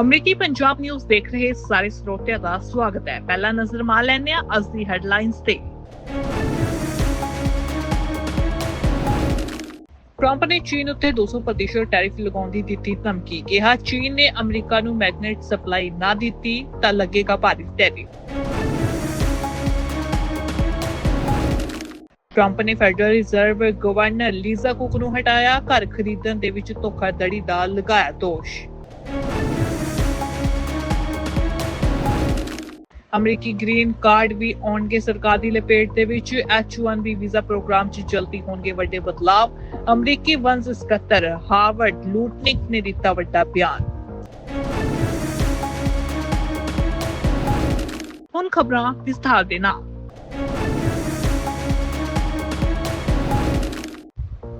ਅਮਰੀਕੀ ਪੰਜਾਬ ਨਿਊਜ਼ ਦੇਖ ਰਹੇ ਸਾਰੇ ਸਰੋਤਿਆਂ ਦਾ ਸਵਾਗਤ ਹੈ। ਪਹਿਲਾ ਨਜ਼ਰ ਮਾਰ ਲੈਂਦੇ ਹਾਂ ਅੱਜ ਦੀ ਹੈਡਲਾਈਨਸ ਤੇ। ਟਰੰਪ ਨੇ ਚੀਨ ਉੱਤੇ 200% ਟੈਰਿਫ ਲਗਾਉਣ ਦੀ ਦਿੱਤੀ ਧਮਕੀ। ਕਿਹਾ ਚੀਨ ਨੇ ਅਮਰੀਕਾ ਨੂੰ ਮੈਗਨੇਟ ਸਪਲਾਈ ਨਾ ਦਿੱਤੀ ਤਾਂ ਲੱਗੇਗਾ ਭਾਰੀ ਟੈਰਿਫ। ਟਰੰਪ ਨੇ Federal Reserve governor Lisa Cook ਨੂੰ ਹਟਾਇਆ। ਘਰ ਖਰੀਦਣ ਦੇ ਵਿੱਚ ਧੋਖਾਧੜੀ ਦਾ ਲਗਾਇਆ ਦੋਸ਼। ਅਮਰੀਕੀ ਗ੍ਰੀਨ ਕਾਰਡ ਵੀ ਆਉਣਗੇ ਸਰਕਾਰ ਦੀ ਲਪੇਟ ਦੇ ਵਿੱਚ। H1B ਵੀਜ਼ਾ ਪ੍ਰੋਗਰਾਮ 'ਚ ਜਲਦੀ ਹੋਣਗੇ ਵੱਡੇ ਬਦਲਾਵ। ਅਮਰੀਕੀ ਵੰਸ ਸਕੱਤਰ ਹਾਰਵਰਡ ਲੂਟਨਿਕ ਨੇ ਦਿੱਤਾ ਵੱਡਾ ਬਿਆਨ। ਹੁਣ ਖਬਰਾਂ ਵਿਸਥਾਰ ਦੇ ਨਾਲ।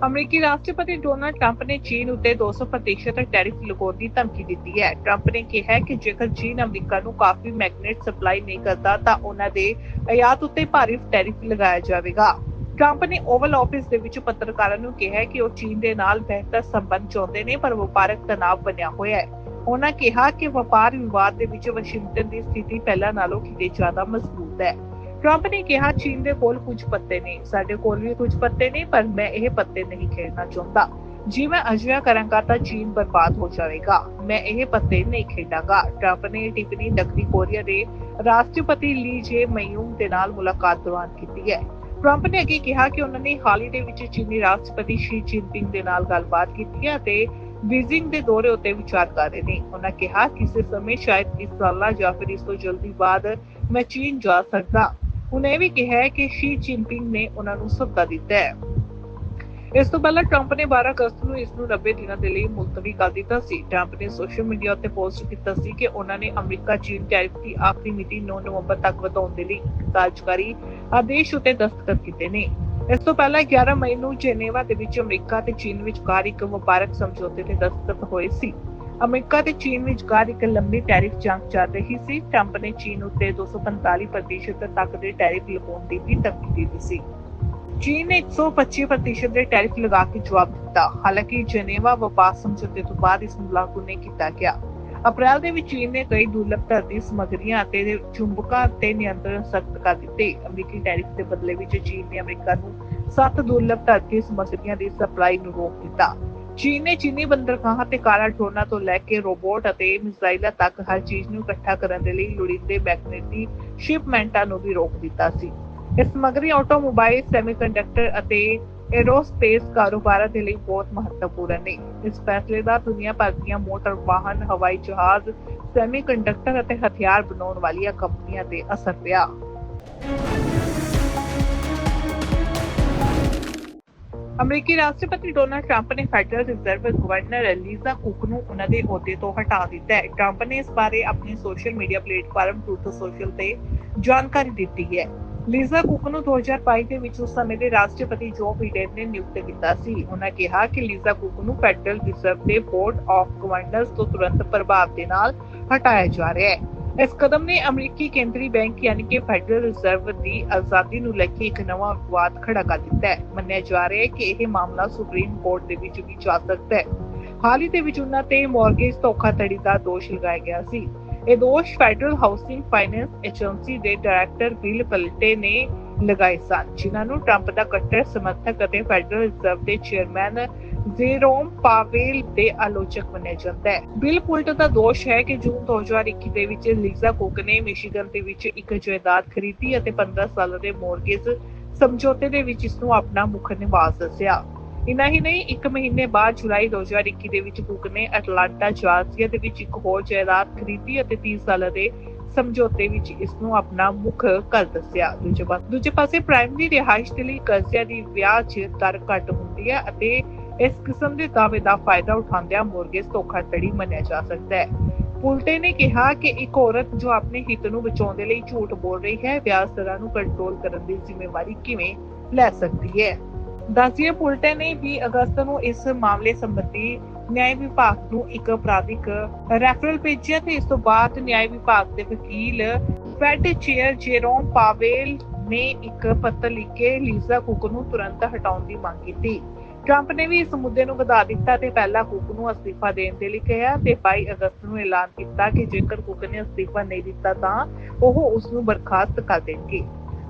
ਅਮਰੀਕੀ ਰਾਸ਼ਟਰਪਤੀ ਡੋਨਾਲਡ ਟਰੰਪ ਨੇ ਚੀਨ ਉੱਤੇ 200% ਟੈਰਿਫ ਲਗਾਉਣ ਦੀ ਧਮਕੀ ਦਿੱਤੀ ਹੈ। ਟਰੰਪ ਨੇ ਕਿਹਾ ਕਿ ਜੇਕਰ ਚੀਨ ਅਮਰੀਕਾ ਨੂੰ ਕਾਫੀ ਮੈਗਨੇਟ ਸਪਲਾਈ ਨਹੀਂ ਕਰਦਾ, ਤਾਂ ਉਹਨਾਂ ਦੇ ਆਯਾਤ ਉੱਤੇ ਭਾਰੀ ਟੈਰਿਫ ਲਗਾਇਆ ਜਾਵੇਗਾ। ਟਰੰਪ ਨੇ ਓਵਲ ਆਫਿਸ ਦੇ ਵਿੱਚ ਪੱਤਰਕਾਰਾਂ ਨੂੰ ਕਿਹਾ ਕਿ ਉਹ ਚੀਨ ਦੇ ਨਾਲ ਬਿਹਤਰ ਸੰਬੰਧ ਚਾਹੁੰਦੇ ਨੇ, ਪਰ ਵਪਾਰਕ ਤਣਾਅ ਬਣਿਆ ਹੋਇਆ ਹੈ। ਉਹਨਾਂ ਕਿਹਾ ਕਿ ਵਪਾਰ ਵਿਵਾਦ ਦੇ ਵਿੱਚ ਵਾਸ਼ਿੰਗਟਨ ਦੀ ਸਥਿਤੀ ਪਹਿਲਾਂ ਨਾਲੋਂ ਕਿਤੇ ਜ਼ਿਆਦਾ ਮਜ਼ਬੂਤ ਹੈ। ਟਰੰਪ ਨੇ ਕਿਹਾ, ਚੀਨ ਦੇ ਕੋਲ ਕੁਝ ਪੱਤੇ ਨੇ। ਸਾਡੇ ਕੋਲ ਵੀ ਕੁਝ ਪੱਤੇ ਨੇ, ਪਰ ਮੈਂ ਇਹ ਪੱਤੇ ਨਹੀਂ ਖੇਡਣਾ ਚਾਹੁੰਦਾ। ਜੇ ਮੈਂ ਅਜਿਹਾ ਕਰਾਂਗਾ ਤਾਂ ਚੀਨ ਬਰਬਾਦ ਹੋ ਜਾਵੇਗਾ। ਮੈਂ ਇਹ ਪੱਤੇ ਨਹੀਂ ਖੇਡਾਂਗਾ। ਟਰੰਪ ਨੇ ਟਿੱਪਣੀ ਦੱਖਣੀ ਕੋਰੀਆ ਦੇ ਰਾਸ਼ਟਰਪਤੀ ਲੀ ਜੇ ਮਯੂੰਗ ਦੇ ਨਾਲ ਮੁਲਾਕਾਤ ਦੌਰਾਨ ਕੀਤੀ ਹੈ। ਟਰੰਪ ਨੇ ਅੱਗੇ ਕਿਹਾ ਕਿ ਉਹਨਾਂ ਨੇ ਹਾਲ ਹੀ ਦੇ ਵਿੱਚ ਚੀਨੀ ਰਾਸ਼ਟਰਪਤੀ ਸ਼ੀ ਜਿਨਪਿੰਗ ਦੇ ਨਾਲ ਗੱਲਬਾਤ ਕੀਤੀ ਹੈ ਅਤੇ ਬੀਜ਼ਿੰਗ ਦੇ ਦੌਰੇ ਉੱਤੇ ਵਿਚਾਰ ਕਰ ਰਹੇ ਨੇ। ਉਹਨਾਂ ਕਿਹਾ ਕਿਸੇ ਸਮੇਂ ਸ਼ਾਇਦ ਇਸ ਸਾਲਾਂ ਜਾਂ ਫਿਰ ਇਸ ਤੋਂ ਜਲਦੀ ਬਾਅਦ ਮੈਂ ਚੀਨ ਜਾ ਸਕਦਾ। ਉਹਨੇ ਇਹ ਵੀ ਕਿਹਾ ਕਿ ਸ਼ੀ ਜਿਨਪਿੰਗ ਨੇ ਉਹਨਾਂ ਨੂੰ ਸੱਦਾ ਦਿੱਤਾ ਹੈ। ਇਸ ਤੋਂ ਪਹਿਲਾਂ ਟਰੰਪ ਨੇ 12 ਅਗਸਤ ਨੂੰ ਇਸ ਨੂੰ 90 ਦਿਨਾਂ ਦੇ ਲਈ ਮੁਲਤਵੀ ਕਰ ਦਿੱਤਾ ਸੀ। ਟਰੰਪ ਨੇ ਸੋਸ਼ਲ ਮੀਡੀਆ ਉੱਤੇ ਪੋਸਟ ਕੀਤਾ ਸੀ ਕਿ ਉਹਨਾਂ ਨੇ ਅਮਰੀਕਾ, ਚੀਨ ਟੈਰਿਫ ਦੀ ਆਖਰੀ ਮਿਤੀ 9 ਨਵੰਬਰ ਤੱਕ ਵਧਾਉਣ ਦੇ ਲਈ ਕਾਰਜਕਾਰੀ ਆਦੇਸ਼ ਉੱਤੇ ਦਸਤਖਤ ਕੀਤੇ ਨੇ। ਇਸ ਤੋਂ ਪਹਿਲਾਂ 11 ਮਈ ਨੂੰ ਜੈਨੇਵਾ ਦੇ ਵਿੱਚ ਅਮਰੀਕਾ ਤੇ ਚੀਨ ਵਿਚਕਾਰ ਇੱਕ ਵਪਾਰਕ ਸਮਝੌਤੇ ਤੇ ਦਸਤਖਤ ਹੋਏ ਸੀ। ਅਮਰੀਕਾ ਤੇ ਚੀਨ ਵਿਚਕਾਰ ਇੱਕ ਲੰਬੀ ਟੈਰਿਫ ਜੰਗ ਚੱਲ ਰਹੀ ਸੀ। ਟਰੰਪ ਨੇ ਚੀਨ ਉੱਤੇ 245% ਤੱਕ ਦੇ ਟੈਰਿਫ ਲਗਾਉਣ ਦੀ ਵੀ ਧਮਕੀ ਦਿੱਤੀ ਸੀ। ਚੀਨ ਨੇ 125% ਦੇ ਟੈਰਿਫ ਲਗਾ ਕੇ ਜਵਾਬ ਦਿੱਤਾ। ਹਾਲਾਂਕਿ ਜਨੇਵਾ ਵਪਾਰ ਸਮਝੌਤੇ ਤੋਂ ਬਾਅਦ ਇਸ ਨੂੰ ਲਾਗੂ ਨਹੀਂ ਕੀਤਾ ਗਿਆ। ਅਪ੍ਰੈਲ ਦੇ ਵਿੱਚ ਚੀਨ ਨੇ ਕਈ ਦੁਰਲੱਭ ਧਰਤੀ ਸਮੱਗਰੀਆਂ ਅਤੇ ਚੁੰਬਕਾਂ ਤੇ ਨਿਯੰਤਰਣ ਸਖਤ ਕਰ ਦਿੱਤੇ। ਅਮਰੀਕੀ ਟੈਰਿਫ ਦੇ ਬਦਲੇ ਵਿੱਚ ਚੀਨ ਨੇ ਅਮਰੀਕਾ ਨੂੰ ਸੱਤ ਦੁਰਲੱਭ ਧਰਤੀ ਸਮੱਗਰੀਆਂ ਦੀ ਸਪਲਾਈ ਨੂੰ ਰੋਕ ਦਿੱਤਾ। ਚੀਨ ਨੇ ਚੀਨੀ ਬੰਦਰਗਾਹਾਂ ਤੇ ਕਾਲਾ ਡਰੋਨਾਂ ਤੋਂ ਲੈ ਕੇ ਰੋਬੋਟ ਅਤੇ ਮਿਜ਼ਾਈਲਾਂ ਤੱਕ ਹਰ ਚੀਜ਼ ਨੂੰ ਇਕੱਠਾ ਕਰਨ ਦੇ ਲਈ ਲੋੜੀਂਦੇ ਮੈਗਨੇਟੀ ਸ਼ਿਪਮੈਂਟਾਂ ਨੂੰ ਵੀ ਰੋਕ ਦਿੱਤਾ ਸੀ। ਇਹ ਸਮੱਗਰੀ ਆਟੋਮੋਬਾਈਲ, ਸੈਮੀਕੰਡਕਟਰ ਅਤੇ ਐਰੋਸਪੇਸ ਕਾਰੋਬਾਰਾਂ ਦੇ ਲਈ ਬਹੁਤ ਮਹੱਤਵਪੂਰਨ ਨੇ। ਇਸ ਫੈਸਲੇ ਦਾ ਦੁਨੀਆ ਭਰ ਦੀਆਂ ਮੋਟਰ ਵਾਹਨ, ਹਵਾਈ ਜਹਾਜ਼, ਸੈਮੀਕੰਡਕਟਰ ਅਤੇ ਹਥਿਆਰ ਬਣਾਉਣ ਵਾਲੀਆਂ ਕੰਪਨੀਆਂ ਤੇ ਅਸਰ ਪਿਆ। ਅਮਰੀਕੀ ਰਾਸ਼ਟਰਪਤੀ ਡੋਨਾਲਡ ਟਰੰਪ ਨੇ Federal Reserve governor Lisa Cook ਨੂੰ ਉਹਨਾਂ ਦੇ ਅਹੁਦੇ ਤੋਂ ਹਟਾ ਦਿੱਤਾ ਹੈ। ਟਰੰਪ ਨੇ ਇਸ ਬਾਰੇ ਆਪਣੇ social media platform Truth Social ਤੇ ਜਾਣਕਾਰੀ ਦਿੱਤੀ ਹੈ। ਲੀਜ਼ਾ ਕੁਕ ਨੂੰ 2022 ਦੇ ਵਿੱਚ ਉਸ ਸਮੇਂ ਦੇ ਰਾਸ਼ਟਰਪਤੀ ਜੋ ਬਿਡਨ ਨੇ ਨਿਯੁਕਤ ਕੀਤਾ ਸੀ, ਉਹਨਾਂ ਕਿਹਾ ਕਿ ਲੀਜ਼ਾ ਕੁਕ ਨੂੰ ਫੈਡਰਲ ਰਿਜ਼ਰਵ ਦੇ ਬੋਰਡ ਆਫ ਗਵਰਨਰਸ ਤੋਂ ਤੁਰੰਤ ਪ੍ਰਭਾਵ ਦੇ ਨਾਲ ਹਟਾਇਆ ਜਾ ਰਿਹਾ ਹੈ। ਇਸ ਕਦਮ ਨੇ ਅਮਰੀਕੀ ਕੇਂਦਰੀ ਬੈਂਕ ਯਾਨੀ ਕਿ ਫੈਡਰਲ ਰਿਜ਼ਰਵ ਦੀ ਆਜ਼ਾਦੀ ਨੂੰ ਲੈ ਕੇ ਇੱਕ ਨਵਾਂ ਵਿਵਾਦ ਖੜਾ ਕਰ ਦਿੱਤਾ ਹੈ। ਮੰਨਿਆ ਜਾ ਰਿਹਾ ਹੈ ਕਿ ਇਹ ਮਾਮਲਾ ਸੁਪਰੀਮ ਕੋਰਟ ਦੇ ਵਿੱਚ ਵੀ ਜਾ ਸਕਦਾ ਹੈ। ਹਾਲ ਹੀ ਦੇ ਵਿੱਚ ਉਹਨਾਂ ਤੇ ਮਾਰਗੇਜ ਧੋਖਾਧੜੀ ਦਾ ਦੋਸ਼ ਲਗਾਇਆ ਗਿਆ ਸੀ। ਇਹ ਦੋਸ਼ ਫੈਡਰਲ ਹਾਊਸਿੰਗ ਫਾਈਨੈਂਸ ਏਜੰਸੀ ਦੇ ਡਾਇਰੈਕਟਰ ਬਿਲ ਪਲਟੇ ਨੇ ਲਗਾਏ ਸਨ, ਜਿਨ੍ਹਾਂ ਨੂੰ ਟਰੰਪ ਦਾ ਕੱਟੜ ਸਮਰਥਕ ਅਤੇ ਫੈਡਰਲ ਰਿਜ਼ਰਵ ਦੇ ਚੇਅਰਮੈਨ ਜ਼ੇਰੋਮ ਪਾਵੇਲ ਦੇ ਆਲੋਚਕ ਮੰਨਿਆ ਜਾਂਦਾ ਹੈ। ਬਿਲ ਪੁਲਟ ਦਾ ਦੋਸ਼ ਹੈ ਕਿ ਜੂਨ 2021 ਦੇ ਵਿੱਚ ਲੀਜ਼ਾ ਕੁਕ ਨੇ ਮਿਸ਼ੀਗਨ ਦੇ ਵਿੱਚ ਇੱਕ ਜਾਇਦਾਦ ਖਰੀਦੀ ਅਤੇ 15 ਸਾਲ ਦੇ ਮੋਰਗੇਜ ਸਮਝੌਤੇ ਦੇ ਵਿੱਚ ਇਸ ਨੂੰ ਆਪਣਾ ਮੁੱਖ ਨਿਵਾਸ ਦੱਸਿਆ। ਇਨਾ ਹੀ ਨਹੀਂ, ਇੱਕ ਮਹੀਨੇ ਬਾਅਦ ਜੁਲਾਈ 2021 ਦੇ ਵਿੱਚ ਕੁਕ ਨੇ ਅਟਲਾਂਟਾ ਜਾਰਜੀਆ ਦੇ ਵਿੱਚ ਇੱਕ ਹੋਰ ਜਾਇਦਾਦ ਖਰੀਦੀ ਅਤੇ 30 ਸਾਲ ਦੇ ਸਮਝੌਤੇ ਵਿੱਚ ਇਸ ਨੂੰ ਆਪਣਾ ਮੁੱਖ ਘਰ ਦੱਸਿਆ। ਦੂਜੇ ਪਾਸੇ ਦੂਜੇ ਪਾਸੇ ਪ੍ਰਾਇਮਰੀ ਰਿਹਾਇਸ਼ ਦੇ ਲਈ ਕਰਜ਼ਿਆਂ ਦੀ ਵਿਆਜ ਦਰ ਘੱਟ ਹੁੰਦੀ ਹੈ ਅਤੇ ਇਸ ਕਿਸਮ ਦੇ ਦਾਅਵੇ ਦਾ ਫਾਇਦਾ ਉਠਾਉਂਦਿਆਂ ਮੋਰਗੇਜ ਧੋਖਾਧੜੀ ਮੰਨਿਆ ਜਾ ਸਕਦਾ ਹੈ। ਪੁਲਟੇ ਨੇ ਕਿਹਾ ਕਿ ਇੱਕ ਔਰਤ ਜੋ ਆਪਣੇ ਹਿੱਤ ਨੂੰ ਬਚਾਉਣ ਦੇ ਲਈ ਝੂਠ ਬੋਲ ਰਹੀ ਹੈ, ਵਿਆਜ ਦਰਾਂ ਨੂੰ ਕੰਟਰੋਲ ਕਰਨ ਦੀ ਜ਼ਿੰਮੇਵਾਰੀ ਕਿਵੇਂ ਲੈ ਸਕਦੀ ਹੈ? ਦੱਸਿਏ ਪੁਲਟੇ ਨੇ 20 ਅਗਸਤ ਨੂੰ ਇਸ ਮਾਮਲੇ ਸੰਬੰਧੀ ਨਿਆਂ ਵਿਭਾਗ ਨੂੰ ਇੱਕ ਅਪਰਾਧਿਕ ਰੈਫਰਲ ਭੇਜਿਆ ਤੇ ਇਸ ਤੋਂ ਬਾਅਦ ਨਿਆਂ ਵਿਭਾਗ ਦੇ ਵਕੀਲ ਫੈਡ ਚੇਅਰ ਜੇਰੋਮ ਪਾਵੇਲ ਨੇ ਇੱਕ ਪੱਤਰ ਲਿਖ ਕੇ ਲੀਜ਼ਾ ਕੁਕ ਨੂੰ ਤੁਰੰਤ ਹਟਾਉਣ ਦੀ ਮੰਗ ਕੀਤੀ ਟਰੰਪ ਨੇ ਵੀ ਇਸ ਮੁੱਦੇ ਨੂੰ ਵਧਾ ਦਿੱਤਾ ਤੇ ਪਹਿਲਾਂ ਕੁੱਕ ਨੂੰ ਅਸਤੀਫਾ ਦੇਣ ਦੇ ਲਈ ਕਿਹਾ ਤੇ 22 ਅਗਸਤ ਨੂੰ ਐਲਾਨ ਕੀਤਾ ਕਿ ਜੇਕਰ ਕੁੱਕ ਨੇ ਅਸਤੀਫਾ ਨਹੀਂ ਦਿੱਤਾ ਤਾਂ ਉਹ ਉਸ ਨੂੰ ਬਰਖਾਸਤ ਕਰ ਦੇਣਗੇ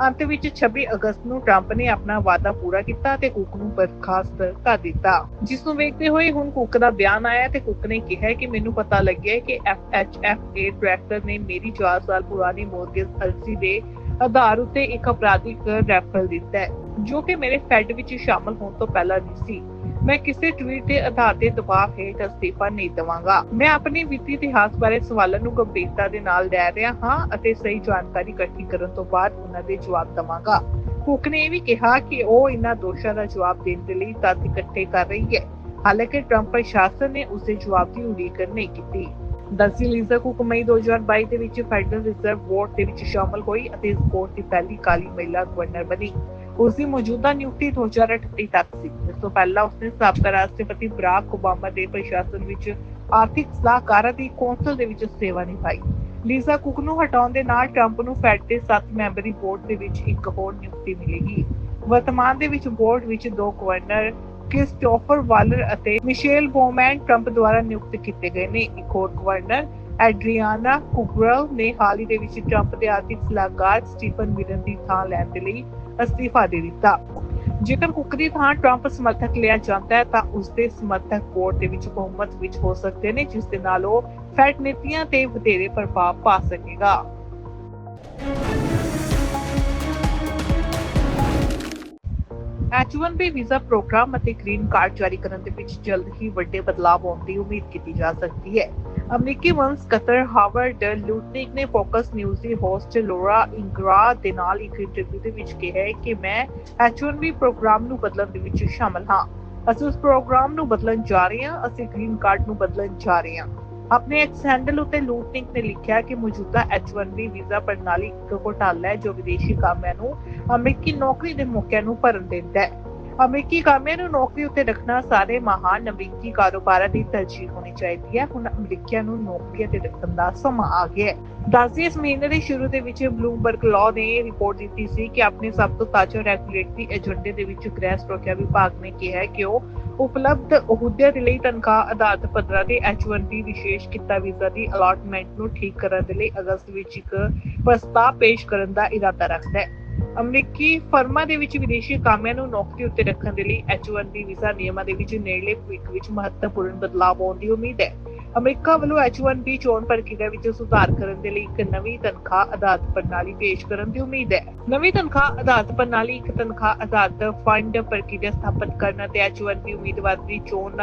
ਅੰਤ ਵਿੱਚ 26 ਅਗਸਤ ਨੂੰ ਟਰੰਪ ਨੇ ਆਪਣਾ ਵਾਅਦਾ ਪੂਰਾ ਕੀਤਾ ਤੇ ਕੁੱਕ ਨੂੰ ਬਰਖਾਸਤ ਕਰ ਦਿੱਤਾ। ਜਿਸ ਨੂੰ ਵੇਖਦੇ ਹੋਏ ਹੁਣ ਕੁੱਕ ਦਾ ਬਿਆਨ ਆਇਆ ਤੇ ਕੁੱਕ ਨੇ ਕਿਹਾ ਕਿ ਮੈਨੂੰ ਪਤਾ ਲੱਗਿਆ ਕਿ FHFA ਡਾਇਰੈਕਟਰ ਨੇ ਮੇਰੀ 4 ਸਾਲ ਪੁਰਾਣੀ ਮੋਰਗੇਜ ਅਰਜ਼ੀ ਦੇ ਆਧਾਰ ਉੱਤੇ ਇੱਕ ਅਪਰਾਧਿਕ ਰੈਫਰ ਦਿੱਤਾ ਜੋ ਕਿ ਮੇਰੇ ਫੈਡ ਵਿੱਚ ਸ਼ਾਮਲ ਹੋਣ ਤੋਂ ਪਹਿਲਾਂ ਨਹੀਂ ਸੀ। ਮੈਂ ਕਿਸੇ ਟਵੀਟ ਦੇ ਆਧਾਰ ਤੇ ਦਬਾਅ ਹੇਠ ਅਸਤੀਫਾ ਨਹੀਂ ਦਵਾਂਗਾ। ਮੈਂ ਆਪਣੇ ਵਿੱਤੀ ਇਤਿਹਾਸ ਬਾਰੇ ਸਵਾਲਾਂ ਨੂੰ ਗੰਭੀਰਤਾ ਦੇ ਨਾਲ ਲੈ ਰਿਹਾ ਹਾਂ ਅਤੇ ਸਹੀ ਜਾਣਕਾਰੀ ਇਕੱਠੀ ਕਰਨ ਤੋਂ ਬਾਅਦ ਉਹਨਾਂ ਦੇ ਜਵਾਬ ਦਵਾਂਗਾ। ਕੁੱਕ ਨੇ ਇਹ ਵੀ ਕਿਹਾ ਕਿ ਉਹ ਇਹਨਾਂ ਦੋਸ਼ਾਂ ਦਾ ਜਵਾਬ ਦੇਣ ਦੇ ਲਈ ਤੱਥ ਇਕੱਠੇ ਕਰ ਰਹੀ ਹੈ। ਹਾਲਾਂਕਿ ਟਰੰਪ ਪ੍ਰਸ਼ਾਸਨ ਨੇ ਉਸ ਦੇ ਜਵਾਬ ਦੀ ਉਡੀਕ ਨਹੀਂ ਕੀਤੀ। ਦਰਸੀ ਲੀਜ਼ਾ ਕੁੱਕ ਮਈ 2022 ਦੇ ਵਿੱਚ ਫੈਡਰਲ ਰਿਜ਼ਰਵ ਬੋਰਡ ਦੇ ਵਿੱਚ ਸ਼ਾਮਲ ਹੋਈ ਅਤੇ ਇਸ ਬੋਰਡ ਦੀ ਪਹਿਲੀ ਕਾਲੀ ਮਹਿਲਾ ਗਵਰਨਰ ਬਣੀ। ਉਸ ਦੀ ਮੌਜੂਦਾ ਨਿਯੁਕਤੀ 2038 ਤੱਕ ਸੀ। ਇਸ ਤੋਂ ਪਹਿਲਾਂ ਉਸਨੇ ਸਾਬਕਾ ਰਾਸ਼ਟਰਪਤੀ ਬਰਾਕ ਓਬਾਮਾ ਦੇ ਪ੍ਰਸ਼ਾਸਨ ਵਿੱਚ ਆਰਥਿਕ ਸਲਾਹਕਾਰ ਦੀ ਕੌਂਸਲ ਦੇ ਵਿੱਚ ਸੇਵਾ ਨਿਭਾਈ। ਲੀਜ਼ਾ ਕੁੱਕ ਨੂੰ ਹਟਾਉਣ ਦੇ ਨਾਲ ਟਰੰਪ ਨੂੰ ਫੈਡ ਦੇ 7 ਮੈਂਬਰੀ ਬੋਰਡ ਦੇ ਵਿੱਚ ਇੱਕ ਹੋਰ ਨਿਯੁਕਤੀ ਮਿਲੇਗੀ। ਵਰਤਮਾਨ ਦੇ ਵਿੱਚ ਬੋਰਡ ਵਿੱਚ ਦੋ ਗਵਰਨਰ ਕ੍ਰਿਸਟੋਫਰ ਵਾਲਰ ਅਤੇ ਮਿਸ਼ੇਲ ਬੋਮੈਨ ਟਰੰਪ ਦੁਆਰਾ ਨਿਯੁਕਤ ਕੀਤੇ ਗਏ ਨੇ। ਇੱਕ ਹੋਰ ਗਵਰਨਰ, ਐਡਰੀਆਨਾ ਕੁਗਰਲ ਨੇ ਹਾਲ ਹੀ ਦੇ ਵਿੱਚ ਟਰੰਪ ਦੇ ਆਰਥਿਕ ਸਲਾਹਕਾਰ ਸਟੀਫਨ ਮਿਲਨ ਦੀ ਥਾਂ ਲੈਣ ਦੇ ਲਈ ਅਸਤੀਫਾ ਦੇ ਦਿੱਤਾ। ਜੇਕਰ ਕੁੱਕ ਦੀ ਥਾਂ ਟਰੰਪ ਸਮਰਥਕ ਲਿਆ ਜਾਂਦਾ ਹੈ, ਤਾਂ ਉਸ ਦੇ ਸਮਰਥਕ ਕੋਰਟ ਦੇ ਵਿੱਚ ਬਹੁਮਤ ਵਿੱਚ ਹੋ ਸਕਦੇ ਨੇ, ਜਿਸ ਦੇ ਨਾਲ ਉਹ ਫੈਟ ਨੀਤੀਆਂ ਤੇ ਵਧੇਰੇ ਪ੍ਰਭਾਵ ਪਾ ਸਕੇਗਾ। H1B ਵੀਜ਼ਾ ਪ੍ਰੋਗਰਾਮ ਅਤੇ ਗ੍ਰੀਨ ਕਾਰਡ ਜਾਰੀ ਕਰਨ ਦੇ ਵਿੱਚ ਜਲਦ ਹੀ ਵੱਡੇ ਬਦਲਾਅ ਆਉਣ ਦੀ ਉਮੀਦ ਕੀਤੀ ਜਾ ਸਕਦੀ ਹੈ। ਅਮਰੀਕੀ ਵੰਸ ਕਤਰ ਹਾਵਰਡ ਲੂਟਨਿਕ ਨੇ ਫੋਕਸ ਨਿਊਜ਼ ਦੀ ਹੋਸਟ ਲੋਰਾ ਇੰਗਰਾ ਦੇ ਨਾਲ ਇੱਕ ਇੰਟਰਵਿਊ ਦੇ ਵਿੱਚ ਕਿਹਾ ਕਿ ਮੈਂ H1B ਪ੍ਰੋਗਰਾਮ ਨੂੰ ਬਦਲਣ ਦੇ ਵਿੱਚ ਸ਼ਾਮਲ ਹਾਂ। ਅਸੀਂ ਉਸ ਪ੍ਰੋਗਰਾਮ ਨੂੰ ਬਦਲਣ ਜਾ ਰਹੇ ਹਾਂ, ਅਸੀਂ ਗ੍ਰੀਨ ਕਾਰਡ ਨੂੰ ਬਦਲਣ ਜਾ ਰਹੇ ਹਾਂ। ਆਪਣੇ ਇੱਕ ਸੈਂਡਲ ਉਤੇ ਲੂਟਨਿਕ ਨੇ ਲਿਖਿਆ ਕਿ ਮੌਜੂਦਾ H1B ਵੀਜ਼ਾ ਪ੍ਰਣਾਲੀ ਇੱਕ ਘੋਟਾਲਾ ਹੈ ਜੋ ਵਿਦੇਸ਼ੀ ਕਾਮਿਆਂ ਨੂੰ ਅਮਰੀਕੀ ਨੌਕਰੀ ਦੇ ਮੌਕਿਆਂ ਨੂੰ ਭਰਨ ਦਿੰਦਾ ਹੈ। ਅਮਰੀਕੀ ਕਾਮਿਆਂ ਨੂੰ ਨੌਕਰੀ ਉੱਤੇ ਰੱਖਣਾ ਸਾਰੇ ਮਹਾਨ ਅਮਰੀਕੀ ਕਾਰੋਬਾਰਾਂ ਦੀ ਤਰਜੀਹ ਹੋਣੀ ਚਾਹੀਦੀ ਹੈ। ਹੁਣ ਅਮਰੀਕੀਆਂ ਨੂੰ ਨੌਕਰੀਆਂ ਤੇ ਰੱਖਣ ਦਾ ਸਮਾਂ ਆ ਗਿਆ ਹੈ। ਦੱਸਦੀ ਇਸ ਮਹੀਨੇ ਦੇ ਸ਼ੁਰੂ ਦੇ ਵਿੱਚ ਬਲੂਮਬਰਗ ਲਾਅ ਨੇ ਰਿਪੋਰਟ ਦਿੱਤੀ ਸੀ ਕਿ ਆਪਣੇ ਸਭ ਤੋਂ ਤਾਜ਼ਾ ਰੈਗੂਲੇਟਰੀ ਏਜੰਡੇ ਦੇ ਵਿੱਚ ਗ੍ਰਹਿ ਸੁਰੱਖਿਆ ਵਿਭਾਗ ਨੇ ਕਿਹਾ ਹੈ ਕਿ ਉਹ ਉਪਲਬਧ ਅਹੁਦਿਆਂ ਦੇ ਲਈ ਤਨਖਾਹ ਆਧਾਰਿਤ ਪੱਧਰਾਂ ਦੇ H1B ਵਿਸ਼ੇਸ਼ ਕਿੱਤਾ ਵੀਜ਼ਾ ਦੀ ਅਲਾਟਮੈਂਟ ਨੂੰ ਠੀਕ ਕਰਨ ਦੇ ਲਈ ਅਗਸਤ ਵਿੱਚ ਇੱਕ ਪ੍ਰਸਤਾਵ ਪੇਸ਼ ਕਰਨ ਦਾ ਇਰਾਦਾ ਰੱਖਦਾ ਹੈ। ਅਮਰੀਕੀ ਫਰਮਾਂ ਦੇ ਵਿੱਚ ਵਿਦੇਸ਼ੀ ਕਾਮਿਆਂ ਨੂੰ ਨੌਕਰੀ ਉੱਤੇ ਰੱਖਣ ਦੇ ਲਈ H1B ਵੀਜ਼ਾ ਨਿਯਮਾਂ ਦੇ ਵਿੱਚ ਨੇੜਲੇ ਭਵਿੱਖ ਵਿੱਚ ਮਹੱਤਵਪੂਰਨ ਬਦਲਾਅ ਆਉਣ ਦੀ ਉਮੀਦ ਹੈ। ਅਮਰੀਕਾ ਵੱਲੋਂ H1B ਚੋਣ ਪ੍ਰਕਿਰਿਆ ਵਿੱਚ ਸੁਧਾਰ ਕਰਨ ਦੇ ਲਈ ਇੱਕ ਨਵੀਂ ਤਨਖਾਹ ਆਧਾਰਿਤ ਪ੍ਰਣਾਲੀ ਪੇਸ਼ ਕਰਨ ਦੀ ਉਮੀਦ ਹੈ। ਨਵੀਂ ਤਨਖਾਹ ਆਧਾਰਿਤ ਪ੍ਰਣਾਲੀ ਇੱਕ ਤਨਖਾਹ ਆਧਾਰਿਤ ਫੰਡ ਪ੍ਰਕਿਰਿਆ ਸਥਾਪਿਤ ਕਰਨ ਅਤੇ H1B ਉਮੀਦਵਾਰ ਦੀ ਚੋਣ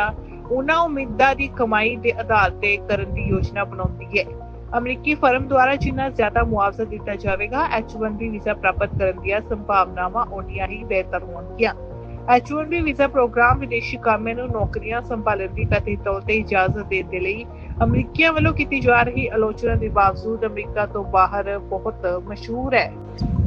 ਉਹਨਾਂ ਉਮੀਦਾਂ ਦੀ ਕਮਾਈ ਦੇ ਆਧਾਰ ਤੇ ਕਰਨ ਦੀ ਯੋਜਨਾ ਬਣਾਉਂਦੀ ਹੈ। ਅਮਰੀਕੀ ਫਰਮ ਦੁਆਰਾ ਜਿੰਨਾ ਜ਼ਿਆਦਾ ਮੁਆਵਜ਼ਾ ਦਿੱਤਾ ਜਾਵੇਗਾ H1B ਵੀਜ਼ਾ ਪ੍ਰਾਪਤ ਕਰਨ ਦੀਆਂ ਸੰਭਾਵਨਾਵਾਂ ਓਨੀਆਂ ਹੀ ਬਿਹਤਰ ਹੋਣਗੀਆਂ। H1B ਵੀਜ਼ਾ ਪ੍ਰੋਗਰਾਮ ਵਿਦੇਸ਼ੀ ਕਾਮਿਆਂ ਨੂੰ ਨੌਕਰੀਆਂ ਸੰਭਾਲਣ ਦੀ ਕਥਿਤ ਤੌਰ ਤੇ ਇਜਾਜ਼ਤ ਦੇਣ ਦੇ ਲਈ ਅਮਰੀਕੀਆਂ ਵੱਲੋਂ ਕੀਤੀ ਜਾ ਰਹੀ ਆਲੋਚਨਾ ਦੇ ਬਾਵਜੂਦ ਅਮਰੀਕਾ ਤੋਂ ਬਾਹਰ ਬਹੁਤ ਮਸ਼ਹੂਰ ਹੈ।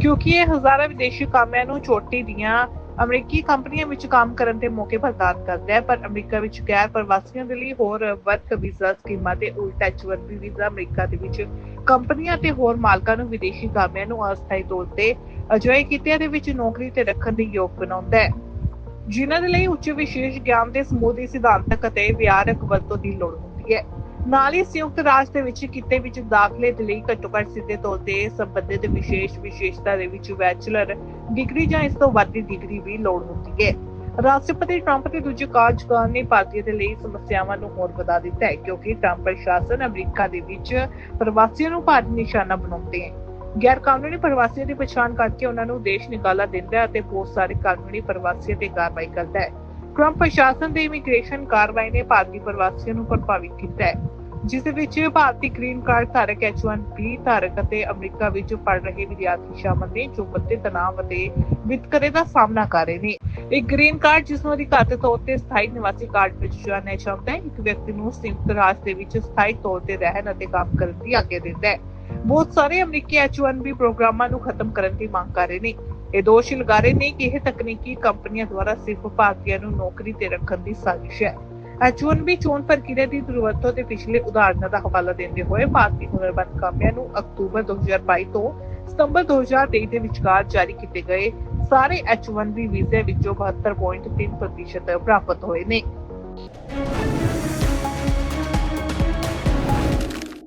ਕਿਉਂਕਿ ਇਹ ਹਜ਼ਾਰਾਂ ਵਿਦੇਸ਼ੀ ਕਾਮਿਆਂ ਨੂੰ ਚੋਟੀ ਦੀਆਂ ਅਮਰੀਕੀ ਕੰਪਨੀਆਂ ਵਿੱਚ ਕੰਮ ਕਰਨ ਦੇ ਮੌਕੇ ਪ੍ਰਦਾਨ ਕਰਦਾ ਹੈ ਪਰ ਅਮਰੀਕਾ ਵਿੱਚ ਗੈਰ ਪ੍ਰਵਾਸੀਆਂ ਦੇ ਲਈ ਹੋਰ ਵਰਕ ਵੀਜ਼ਾ ਸਕੀਮਾਂ ਦੇ ਉਲਟ H1B ਵੀਜ਼ਾ ਅਮਰੀਕਾ ਦੇ ਵਿੱਚ ਕੰਪਨੀਆਂ ਤੇ ਹੋਰ ਮਾਲਕਾਂ ਨੂੰ ਵਿਦੇਸ਼ੀ ਕਾਮਿਆਂ ਨੂੰ ਅਸਥਾਈ ਤੌਰ ਤੇ ਅਜਿਹੇ ਕਿੱਤਿਆਂ ਦੇ ਵਿੱਚ ਨੌਕਰੀ ਤੇ ਰੱਖਣ ਦੇ ਯੋਗ ਬਣਾਉਂਦਾ ਹੈ। ਜਿਨ੍ਹਾਂ ਦੇ ਲਈ ਉੱਚ ਵਿਸ਼ੇਸ਼ ਗਿਆਨ ਦੇ ਸਮੂਹ ਦੀ ਸਿਧਾਂਤਕ ਅਤੇ ਵਿਹਾਰਕ ਵਰਤੋਂ ਦੀ ਲੋੜ ਹੁੰਦੀ ਹੈ। ਨਾਲ ਹੀ ਸੰਯੁਕਤ ਰਾਜ ਦੇ ਵਿੱਚ ਕਿਤੇ ਵਿੱਚ ਦਾਖਲੇ ਦੇ ਲਈ ਘੱਟੋ ਘੱਟ ਸਿੱਧੇ ਤੌਰ ਤੇ ਸੰਬੰਧਿਤ ਵਿਸ਼ੇਸ਼ ਵਿਸ਼ੇਸ਼ਤਾ ਦੇ ਵਿੱਚ ਬੈਚਲਰ ਡਿਗਰੀ ਜਾਂ ਇਸ ਤੋਂ ਵੱਧ ਦੀ ਡਿਗਰੀ ਵੀ ਲੋੜ ਹੁੰਦੀ ਹੈ। ਰਾਸ਼ਟਰਪਤੀ ਟਰੰਪ ਦੇ ਦੂਜੇ ਕਾਰਜਕਾਲ ਨੇ ਭਾਰਤੀਆਂ ਦੇ ਲਈ ਸਮੱਸਿਆਵਾਂ ਨੂੰ ਹੋਰ ਵਧਾ ਦਿੱਤਾ ਹੈ ਕਿਉਂਕਿ ਟਰੰਪ ਪ੍ਰਸ਼ਾਸਨ ਅਮਰੀਕਾ ਦੇ ਵਿੱਚ ਪ੍ਰਵਾਸੀਆਂ ਨੂੰ ਭਾਰੀ ਨਿਸ਼ਾਨਾ ਬਣਾਉਂਦੇ ਹੈ। ਗੈਰ ਕਾਨੂੰਨੀ ਪ੍ਰਵਾਸੀਆਂ ਦੀ ਪਛਾਣ ਕਰਕੇ ਉਹਨਾਂ ਨੂੰ ਦੇਸ਼ ਨਿਕਾਲਾ ਦਿੰਦਾ ਹੈ ਅਤੇ ਬਹੁਤ ਸਾਰੇ ਕਾਨੂੰਨੀ ਪ੍ਰਵਾਸੀਆਂ ਤੇ ਕਾਰਵਾਈ ਕਰਦਾ ਹੈ। ਟਰੰਪ ਪ੍ਰਸ਼ਾਸਨ ਦੇ ਇਮੀਗ੍ਰੇਸ਼ਨ ਕਾਰਵਾਈ ਨੇ ਭਾਰਤੀ ਪ੍ਰਵਾਸੀਆਂ ਨੂੰ ਪ੍ਰਭਾਵਿਤ ਕੀਤਾ ਹੈ, ਜਿਸ ਦੇ ਵਿੱਚ ਭਾਰਤੀ ਗ੍ਰੀਨ ਕਾਰਡ ਧਾਰਕ H1B ਧਾਰਕ ਅਤੇ ਅਮਰੀਕਾ ਵਿੱਚ ਪੜ ਰਹੇ ਵਿਦਿਆਰਥੀ ਸ਼ਾਮਲ ਨੇ ਜੋ ਵੱਡੇ ਤਣਾਅ ਅਤੇ ਵਿਤਕਰੇ ਦਾ ਸਾਹਮਣਾ ਕਰ ਰਹੇ ਨੇ। ਇੱਕ ਗ੍ਰੀਨ ਕਾਰਡ ਜਿਸ ਨੂੰ ਅਧਿਕਾਰਤ ਤੌਰ ਤੇ ਸਥਾਈ ਨਿਵਾਸੀ ਕਾਰਡ ਵਿੱਚ ਜਾਣਿਆ ਜਾਂਦਾ ਹੈ, ਇੱਕ ਵਿਅਕਤੀ ਨੂੰ ਸੰਯੁਕਤ ਰਾਜ ਦੇ ਵਿੱਚ ਸਥਾਈ ਤੌਰ ਤੇ ਰਹਿਣ ਅਤੇ ਕੰਮ ਕਰਨ ਦੀ ਆਗਿਆ ਦਿੰਦਾ ਹੈ। ਬਹੁਤ ਸਾਰੇ ਅਮਰੀਕੀ H1B ਪ੍ਰੋਗਰਾਮਾਂ ਨੂੰ ਖਤਮ ਕਰਨ ਦੀ ਮੰਗ ਕਰ ਰਹੇ ਨੇ। ਇਹ ਦੋਸ਼ ਲਗਾ ਰਹੇ ਨੇ ਕਿ ਇਹ ਤਕਨੀਕੀ ਕੰਪਨੀਆਂ ਦੁਆਰਾ ਸਿਰਫ ਭਾਰਤੀਆਂ ਨੂੰ ਨੌਕਰੀ ਤੇ ਰੱਖਣ ਦੀ ਸਾਜ਼ਿਸ਼ ਹੈ। H1B ਚੋਣ ਪ੍ਰਕਿਰਿਆ ਦੀ ਦੁਰਵਰਤੋਂ ਦੇ ਪਿਛਲੇ ਉਦਾਹਰਨਾਂ ਦਾ ਹਵਾਲਾ ਦਿੰਦੇ ਹੋਏ ਭਾਰਤੀ ਹੁਨਰਮੰਦ ਕਾਮਿਆਂ ਨੂੰ ਅਕਤੂਬਰ 2022 ਤੋਂ ਸਤੰਬਰ 2023 ਦੇ ਵਿਚਕਾਰ ਜਾਰੀ ਕੀਤੇ ਗਏ ਸਾਰੇ H1B ਵੀਜ਼ੇ ਵਿੱਚੋਂ 72.3% ਪ੍ਰਾਪਤ ਹੋਏ ਨੇ।